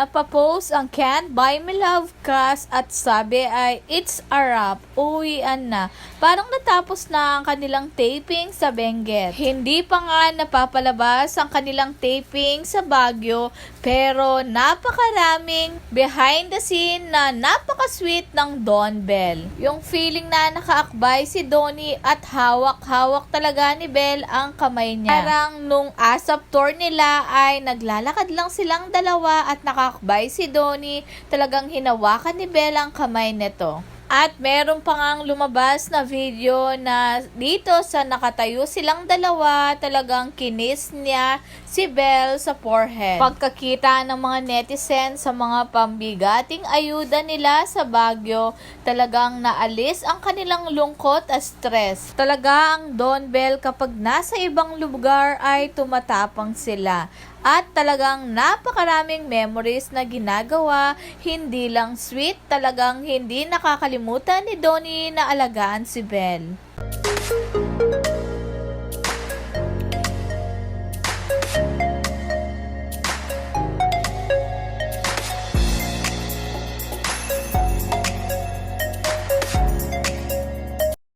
Napapost ang Can't Buy Me Love cast at sabi ay it's a wrap, uwian na. Parang natapos na ang kanilang taping sa Benguet. Hindi pa nga napapalabas ang kanilang taping sa Baguio pero napakaraming behind the scene na napaka-sweet ng Don Bell. Yung feeling na nakaakbay si Donnie at hawak-hawak talaga ni Bell ang kamay niya. Parang nung ASAP tour nila ay naglalakad lang silang dalawa at nakakbay si Donnie, talagang hinawakan ni Bell ang kamay nito. At meron pa ngang lumabas na video na dito sa nakatayo silang dalawa, talagang kinis niya si Belle sa forehead. Pagkakita ng mga netizens sa mga pambigating ayuda nila sa Baguio, talagang naalis ang kanilang lungkot at stress. Talaga ang Don Bell kapag nasa ibang lugar ay tumatapang sila. At talagang napakaraming memories na ginagawa, hindi lang sweet, talagang hindi nakakalimutan ni Donnie na alagaan si Belle.